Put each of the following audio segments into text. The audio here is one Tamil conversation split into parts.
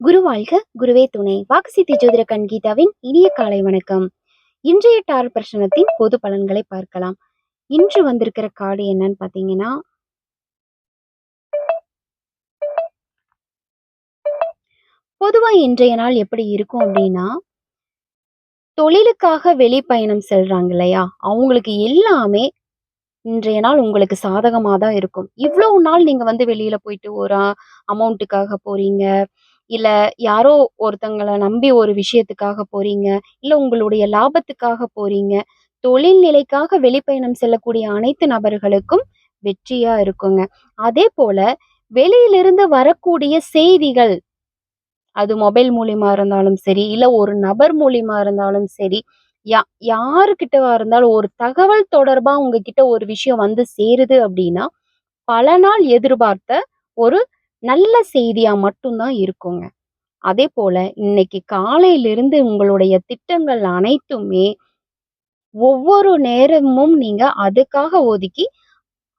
குரு வாழ்க குருவே துணை. வாக்குசித்தி ஜோதிட கண்கீதாவின் இனிய காலை வணக்கம். இன்றைய டார் பிரச்சனத்தின் பொது பலன்களை பார்க்கலாம். இன்று வந்திருக்கிற காடு என்னன்னு பார்த்தீங்கன்னா பொதுவா இன்றைய நாள் எப்படி இருக்கும் அப்படின்னா தொழிலுக்காக வெளிப்பயணம் செல்றாங்க இல்லையா? அவங்களுக்கு எல்லாமே இன்றைய நாள் உங்களுக்கு சாதகமாக தான் இருக்கும். இவ்வளவு நாள் நீங்க வந்து வெளியில போயிட்டு ஒரு அமௌண்ட்டுக்காக போறீங்க. இல்ல யாரோ ஒருத்தங்கள நம்பி ஒரு விஷயத்துக்காக போறீங்க. இல்ல உங்களுடைய லாபத்துக்காக போறீங்க. தொழில் நிலைக்காக வெளிப்பயணம் செல்லக்கூடிய அனைத்து நபர்களுக்கும் வெற்றியா இருக்குங்க. அதே போல வெளியிலிருந்து வரக்கூடிய செய்திகள், அது மொபைல் மூலியமா இருந்தாலும் சரி, இல்ல ஒரு நபர் மூலியமா இருந்தாலும் சரி, யா யாருக்கிட்டவா இருந்தாலும் ஒரு தகவல் தொடர்பா உங்ககிட்ட ஒரு விஷயம் வந்து சேருது அப்படின்னா, பல நாள் எதிர்பார்த்த ஒரு நல்ல செய்தியா மட்டும்தான் இருக்குங்க. அதே போல இன்னைக்கு காலையிலிருந்து உங்களுடைய திட்டங்கள் அனைத்துமே ஒவ்வொரு நேரமும் நீங்க அதுக்காக ஒதுக்கி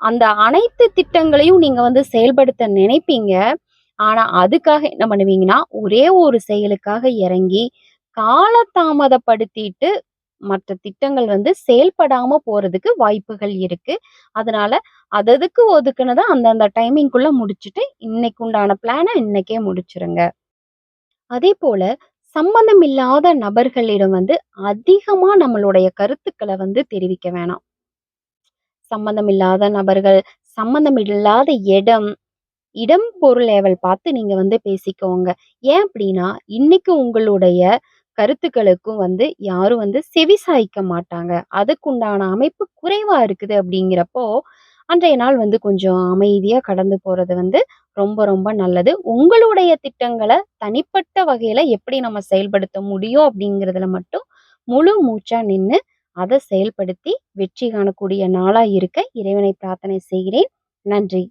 அந்த அனைத்து திட்டங்களையும் நீங்க வந்து செயல்படுத்த நினைப்பீங்க. ஆனா, அதுக்காக என்ன பண்ணுவீங்கன்னா, ஒரே ஒரு செயலுக்காக இறங்கி காலதாமதப்படுத்திட்டு மற்ற திட்டங்கள் வந்து செயல்படாம போறதுக்கு வாய்ப்புகள் இருக்கு. அதனால அததுக்கு ஒதுக்குனதை அந்தந்த டைமிங்குள்ள முடிச்சுட்டு, இன்னைக்கு உண்டான பிளான இன்னைக்கே முடிச்சிருங்க அதே போல சம்மந்தம் இல்லாத நபர்களிடம் வந்து அதிகமா நம்மளுடைய கருத்துக்களை வந்து தெரிவிக்க வேணாம். சம்பந்தம் இல்லாத நபர்கள், சம்பந்தம் இல்லாத இடம், இடம், பொருள் லெவல் பார்த்து நீங்க வந்து பேசிக்கோங்க. ஏன் அப்படின்னா, இன்னைக்கு உங்களுடைய கருத்துக்களுக்கும் வந்து யாரும் வந்து செவிசாய்க்க மாட்டாங்க. அதுக்குண்டான அமைப்பு குறைவா இருக்குது அப்படிங்கிறப்போ, அன்றைய நாள் வந்து கொஞ்சம் அமைதியாக கடந்து போகிறது வந்து ரொம்ப ரொம்ப நல்லது. உங்களுடைய திட்டங்களை தனிப்பட்ட வகையில் எப்படி நம்ம செயல்படுத்த முடியும் அப்படிங்கிறதுல மட்டும் முழு மூச்சாக நின்று அதை செயல்படுத்தி வெற்றி காணக்கூடிய நாளாக இருக்க இறைவனை பிரார்த்தனை செய்கிறேன். நன்றி.